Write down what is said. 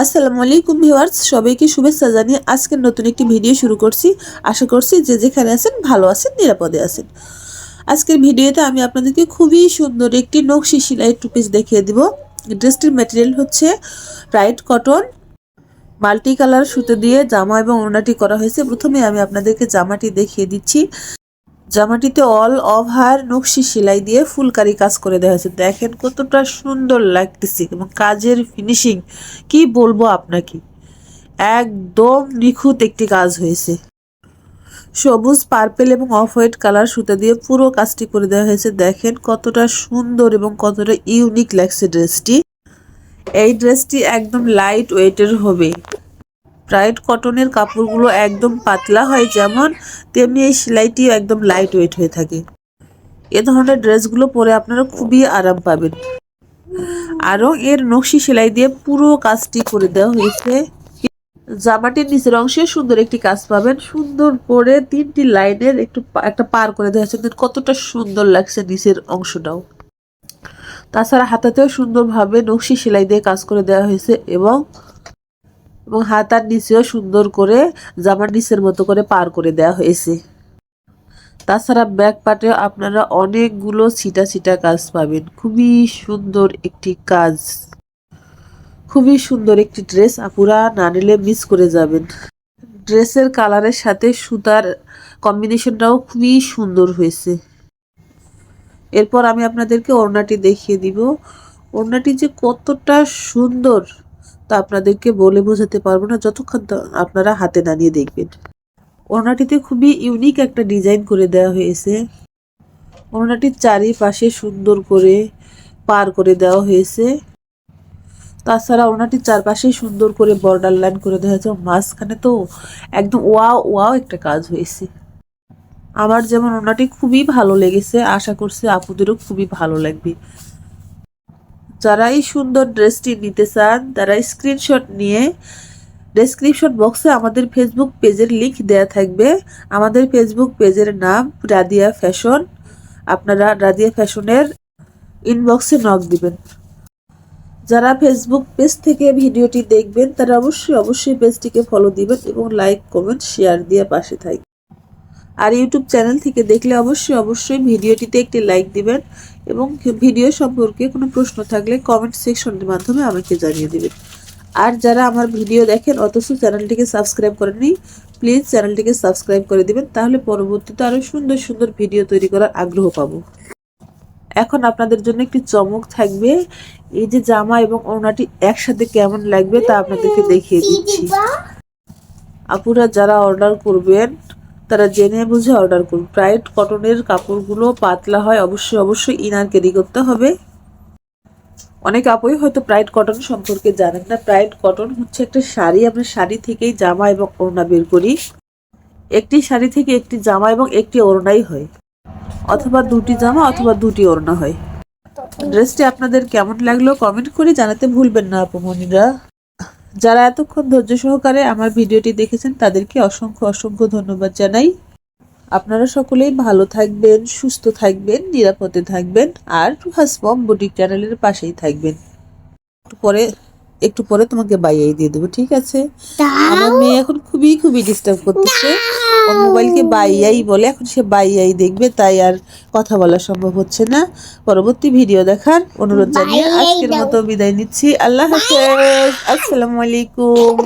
আসসালামু আলাইকুম ভিউয়ার্স, সবাইকে শুভেচ্ছা জানিয়ে আজকের নতুন একটি ভিডিও শুরু করছি। আশা করছি যে যেখানে আছেন ভালো আছেন, নিরাপদে আছেন। আজকের ভিডিওতে আমি আপনাদেরকে খুবই সুন্দর একটি নকশি সেলাই টু পিস দেখিয়ে দিব। ড্রেসটির ম্যাটেরিয়াল হচ্ছে ব্রাইট কটন মাল্টি কালার সুতো দিয়ে জামা এবং ওড়নাটি করা হয়েছে। প্রথমে আমি আপনাদেরকে জামাটি দেখিয়ে দিচ্ছি। জামাটিতে অল ওভার নকশি সেলাই দিয়ে ফুলকারি কাজ করে দেওয়া হয়েছে। দেখেন কতটা সুন্দর লাগতেছে এবং কাজের ফিনিশিং কি বলব আপনাকে? একদম নিখুঁত একটি কাজ হয়েছে। সবুজ পার্পেল এবং অফ হোয়াইট কালার সুতা দিয়ে পুরো কাজটি করে দেওয়া হয়েছে। দেখেন কতটা সুন্দর এবং কতটা ইউনিক লাগছে ড্রেসটি এই ড্রেসটি একদম লাইট ওয়েটের হবে। ব্রাইট কটনের কাপড়গুলো একদম পাতলা হয় যেমন, তেমনি এই সেলাইটিও একদম লাইট ওয়েট হয়ে থাকে। এ ধরনের ড্রেসগুলো পরে আপনারা খুবই আরাম পাবেন। আরও এর নকশি সেলাই দিয়ে পুরো কাজটি করে দেওয়া হয়েছে। জামাটির নিচের অংশে সুন্দর একটি কাজ পাবেন। সুন্দর করে তিনটি লাইনের একটু একটা পার করে দেওয়া হয়েছে। দেখুন, কতটা সুন্দর লাগছে নিচের অংশটাও। তাছাড়া হাতাতেও সুন্দরভাবে নকশি সেলাই দিয়ে কাজ করে দেওয়া হয়েছে এবং এবং হাতার নিচেও সুন্দর করে জামার নিচের মতো করে পার করে দেওয়া হয়েছে। তাছাড়া ব্যাক পাটে আপনারা অনেকগুলো ছিটা ছিটা কাজ পাবেন। খুবই সুন্দর একটি কাজ। খুবই সুন্দর একটি ড্রেস আপুরা না নিলে মিস করে যাবেন। ড্রেসের কালারের সাথে সুতার কম্বিনেশনটাও খুবই সুন্দর হয়েছে। এরপর আমি আপনাদেরকে ওড়নাটি দেখিয়ে দিব। ওড়নাটি যে কতটা সুন্দর! তা আপনাদেরকে বলে বোঝাতে পারব না যতক্ষণ আপনারা হাতে না নিয়ে দেখবেন। ওড়নাটিতে খুবই ইউনিক একটা ডিজাইন করে দেওয়া হয়েছে। ওড়নাটির চারিপাশে সুন্দর করে পার করে দেওয়া হয়েছে। তাছাড়া ওড়নাটির চারপাশে সুন্দর করে বর্ডার লাইন করে দেওয়া হয়েছে। মাঝখানে তো একদম ওয়াও ওয়াও একটা কাজ হয়েছে। আমার যেমন ওড়নাটি খুবই ভালো লেগেছে। আশা করছি আপুদেরও খুবই ভালো লাগবে। যারা এই সুন্দর ড্রেসটি নিতে চান তারা স্ক্রিনশট নিয়ে ডেসক্রিপশন বক্সে আমাদের ফেসবুক পেজের লিঙ্ক দেয়া থাকবে। আমাদের ফেসবুক পেজের নাম রাদিয়া ফ্যাশন আপনারা রাদিয়া ফ্যাশনের ইনবক্সে নক দিবেন। যারা ফেসবুক পেজ থেকে ভিডিওটি দেখবেন, তারা অবশ্যই অবশ্যই পেজটিকে ফলো দিবেন এবং লাইক কমেন্ট শেয়ার দিয়ে পাশে থাকবেন। আর ইউটিউব চ্যানেল থেকে দেখলে অবশ্যই অবশ্যই ভিডিওটিতে একটি লাইক দিবেন এবং ভিডিও সম্পর্কে কোনো প্রশ্ন থাকলে কমেন্ট সেকশনের মাধ্যমে আমাকে জানিয়ে দেবেন। আর যারা আমার ভিডিও দেখেন, অথচ চ্যানেলটিকে সাবস্ক্রাইব করেননি প্লিজ চ্যানেলটিকে সাবস্ক্রাইব করে দিবেন, তাহলে পরবর্তীতে আরও সুন্দর সুন্দর ভিডিও তৈরি করার আগ্রহ পাবো। এখন আপনাদের জন্য একটি চমক থাকবে, এই যে জামা এবং ওড়নাটি একসাথে কেমন লাগবে তা আপনাদেরকে দেখিয়ে দিচ্ছি। আপুরা যারা অর্ডার করবেন তারা জেনে বুঝে অর্ডার করুন। ব্রাইট কটনের কাপড়গুলো পাতলা হয় অবশ্যই অবশ্যই ইনার ক্যারি করতে হবে। অনেক আপুই হয়তো প্রাইড কটন সম্পর্কে জানেন না। প্রাইড কটন হচ্ছে একটা শাড়ি আমরা শাড়ি থেকেই জামা এবং ওড়না বের করি। একটি শাড়ি থেকে একটি জামা এবং একটি ওড়নাই হয়। অথবা দুটি জামা অথবা দুটি ওড়না হয়। ড্রেসটি আপনাদের কেমন লাগল কমেন্ট করে জানাতে ভুলবেন না আপুমনিরা যারা এতক্ষণ ধৈর্য সহকারে আমার ভিডিওটি দেখেছেন, তাদেরকে অসংখ্য অসংখ্য ধন্যবাদ জানাই। আপনারা সকলেই ভালো থাকবেন, সুস্থ থাকবেন, নিরাপদে থাকবেন, আর হাসবম বুটিক চ্যানেলের পাশেই থাকবেন। পরে একটু পরে তোমাকে বাইয়াই দিয়ে দেবো ঠিক আছে? আমার মেয়ে এখন খুবই খুবই ডিস্টার্ব করতেছে। ওর মোবাইলকে বাইয়াই বলে এখন সে বাইয়াই দেখবে তাই আর কথা বলা সম্ভব হচ্ছে না। পরবর্তী ভিডিও দেখার অনুরোধ জানিয়ে আজকের মতো বিদায় নিচ্ছি। আল্লাহ হাফেজ। আসসালামু আলাইকুম।